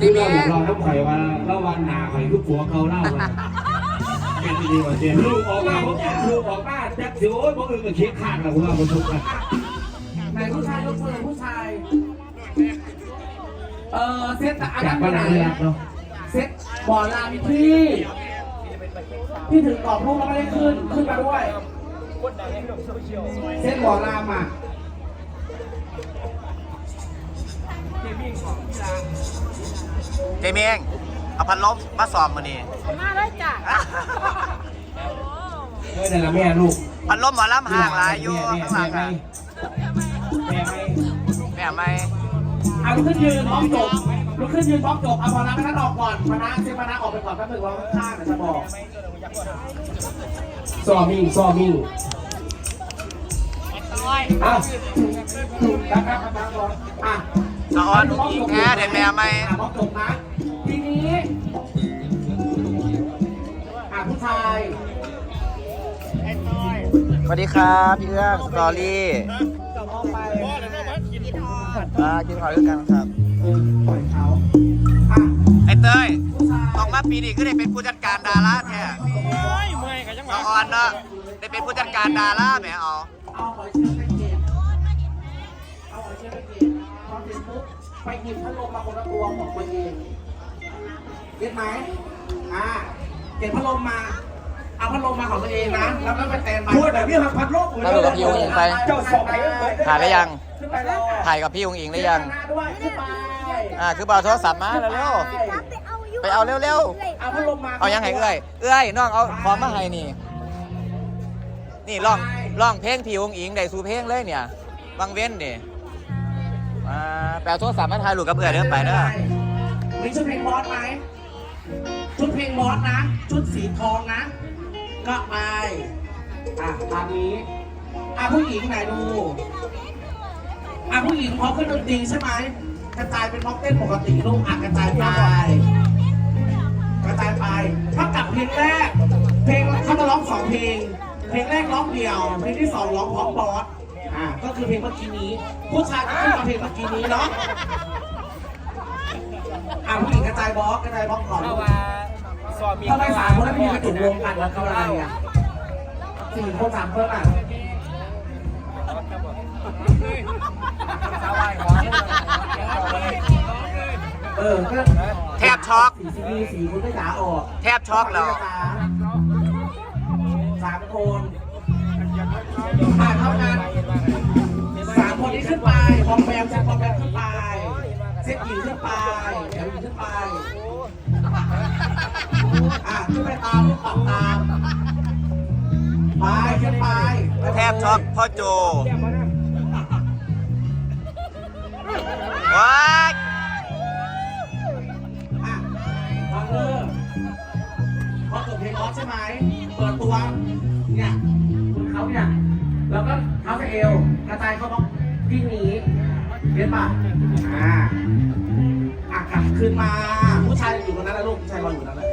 ที่เราอยากรอน้ำข่อยว่าเล่าวันหนาข่อยลูกผัวเขาเล่าว่าเป็นดีกว่าเจนลูกออกมาผมอยากลูกออกมาจักเสียวโอ้ยพวกอื่นก็เคียงขาดแล้วผมว่าผมทุกข์ไหนผู้ชายยกมือผู้ชาย เออเซตอันจานั้กนบ้านนาเรียกเนาะเซตบ่อลามีพี่ พี่ถึงกรอบรูปแล้วไม่ได้ขึ้น ขึ้นมาด้วย เซตบ่อรามอะ เจเมงเอาพัดลมมาสอบมานี่มาเลยจ้ะเออนั่นแหละแม่ลูกพัดลมหมอลำห่างหลายอยู่ข้างหลังแม่อะแม่ไม่แม่ไม่เอาลุกขึ้นยืนพร้อมจบลุกขึ้นยืนพร้อมจบเอาพอนักท่านออกก่อนพนักเซ็ตพนักออกไปก่อนแป๊บหนึงรอข้างๆเดี๋ยวจะบอกซอมิ่งซอมิ่งอ้าวครับครับครับก่อนอะ สะออนอุ้งอิงแท้เด็ดแม่ไม่อะพร้อมจบนะทีนี้อะผู้ชายสวัสดีครับพี่เอื้องสตอรี่อ่ากินข้าวด้วยกันครับ ปล่อยเขาอะไอ้เต้ยผู้ชายออกมาปีนี้ก็ได้เป็นผู้จัดการดาราแท้สะออนเนาะได้เป็นผู้จัดการดาราแหมเอา เอาหอยเชลล์ไปเก็ ไปหยิบพัดลมมาคนละตัวของตัวเองเก็ตไหมอ่าเก็บพัดลมมา เอาพัดลมมาของตัวเองนะ แล้วก็ไปแตนบายพูดแบบนี้หักพัดโลกถ้าดูกับพี่อุ้งอิงไป เจ้าสองไปเอ้ยถ่ายได้ยัง ขึ้นไปรอถ่ายกับพี่อุ้งอิงได้ยังขึ้นไปหน้าด้วยขึ้นไปอ่า คือเบาโทรศัพท์มาแล้วเร็วรับไปเอาไปเอาเร็วเอาพัดลมมาๆเอายังไงเอ้ยเอ้ยน้องเอาของมาให้นี่ นี่ร้องร้องเพลงพี่องอิงได้สู่เพลงเลยเนี่ย บางเว้นนี่มา แปลโทรศัพท์มาถ่ายรูปกับเอ้ยเด้อไปเด้อมีชุดเพลงมอสไหมชุดเพลงมอสนะ ชุดสีทองนะ ก็ไป อะตามนี้ อะผู้หญิงไหนดู อะผู้หญิงพอขึ้นดนตรีใช่ไหมกระจายเป็นม็อกเต้นปกติลูกอะกระจายไปกระจายไปถ้ากลับเพลงแรก เพลงเขาจะร้องสองเพลง เพลงแรกร้องเดี่ยว เพลงที่สองร้องพร้อมบอส เพลงเมื่อกี้นี้ ผู้ชายก็ขึ้นมาเพลงเมื่อกี้นี้เนาะอ่าผู้หญิงกระจายบล็อกกระจายบล็อกก่อนเพราะว่าสอบมีทำไมสามคนแล้วไม่มีกระจุกรวมกันแล้วคืออะไรอะสี่คนสามคนอะสาวายของเออก็แทบช็อกสี่ซีดีสี่คนก็จ๋าออกแทบช็อกแล้วสามคนอ่าเท่านั้นสามค นนี้ขึ้นไปพอมแบมจะพอมแบมขึ้นไปเซ็ตหญิงขึ้นไปแถวหญิงขึ้นไปอะขึ้นไปตามลูกปักตามไปขึ้นไปแทบช็อกพ่อโจว้ายอะฟังเริ่มพอจบเพลงออฟใช่ไหมเปิดตัวเนี่ยคุณเขาเนี่ยแล้วก็เท้าเอวกระจายเขาต้อง วิ่งหนีเห็นป่ะอ่าอะกลับคืนมา ผู้ชายอยู่ตรงนั้นแล้วลูกผู้ชายรออยู่ตรงนั้นแหละ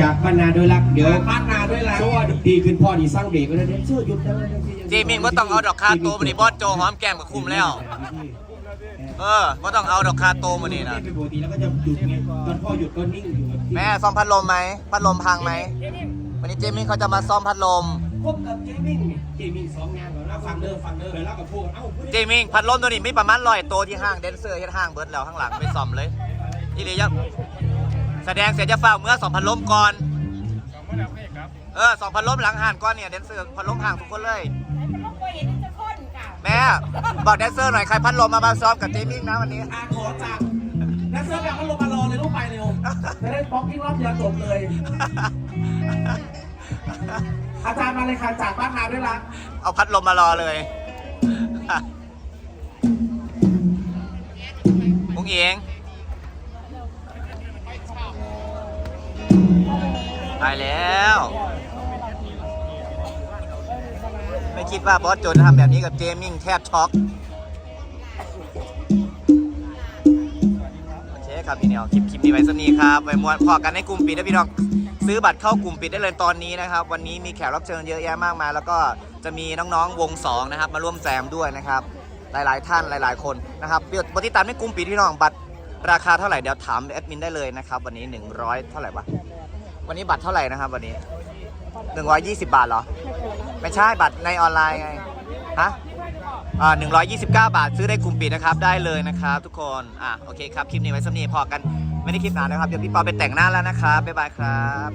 จากบรรณาโดยรักเดี๋ยวบ้านนาด้วยแล้วช่วดีขึ้นพ่อดีสร้างเบรกไว้แล้วเด้ช่วยหยุดได้แล้วเจมิงว่าต้องเอาดอกคาโตมานี่บอสโจหอมแก้มกับคุ้มแล้ว เออว่าต้องเอาดอกคาโตมานี่นะเป็นปกติแล้วก็จะหยุดไงตอนพ่อหยุดก็นิ่งอยู่ แม่ซ่อมพัดลมไหมพัดลมพังไหมวันนี้เจมิงเขาจะมาซ่อมพัดลม พบกับเจมิ่งเจมิ่งสองงานแล้วเราฟังเด้อฟังเด้อแล้วเรากับพวกเอ้าพูดเจมิงพัดลมตัวนี้มีประมาณร้อยตัวที่ห้างเดนเซอร์ที่ห้างเบิร์ดแล้วข้างหลังไปซ่อมเลยอีเลยยับแสดงเสร็จจะเฝ้าเมื่อสองพัดลมก่อนเออสองพัดลมหลังห่านก่อนเนี่ยเดนเซอร์พัดลมห่างทุกคนเลยแม่บอกแดนเซอร์หน่อยใครพัดลมมามาซ้อมกับเจมิงนะวันนี้อะขอจากนักเสิร์ฟแบบก็ลงมารอเลยลูกไปเร็วจะได้บล็อกกิ้งรอบเดียวจบเลยอาจารย์ มาเลยค่ะจากบ้านนาด้วยละเอาพัดลมมารอเลยมุ้งเองตายแล้ว ไม่คิดว่าบอสโจจะทำแบบนี้กับเจมิ่งแทบช็อกโอเคครับพี่เนียวคลิปคลิปนี้ไว้สนี้ครับไว้มวนพอกันในกลุ่มปิดนะพี่น้อง ซื้อบัตรเข้ากลุ่มปิดได้เลยตอนนี้นะครับ วันนี้มีแขกรับเชิญเยอะแยะมากมาย แล้วก็จะมีน้องๆวงสองนะครับมาร่วมแจมด้วยนะครับ หลายๆท่านหลาย ๆ คนนะครับเดี๋ยวปฏิดตามในกลุ่มปิดพี่น้องบัตรราคาเท่าไหร่เดี๋ยวถามแอดมินได้เลยนะครับวันนี้ 100 เท่าไหร่วะวันนี้บัตรเท่าไหร่นะครับวันนี้ 120 บาทเหรอ ไม่ใช่บัตรในออนไลน์ไงฮะอ่า129 บาทซื้อได้กลุ่มปิดนะครับได้เลยนะครับ ทุกคนอะโอเคครับคลิปนี้ไว้สำนีพอกัน ไม่ได้คลิปนานนะครับ เดี๋ยวพี่ปอไปแต่งหน้าแล้วนะครับบ๊ายบายครับ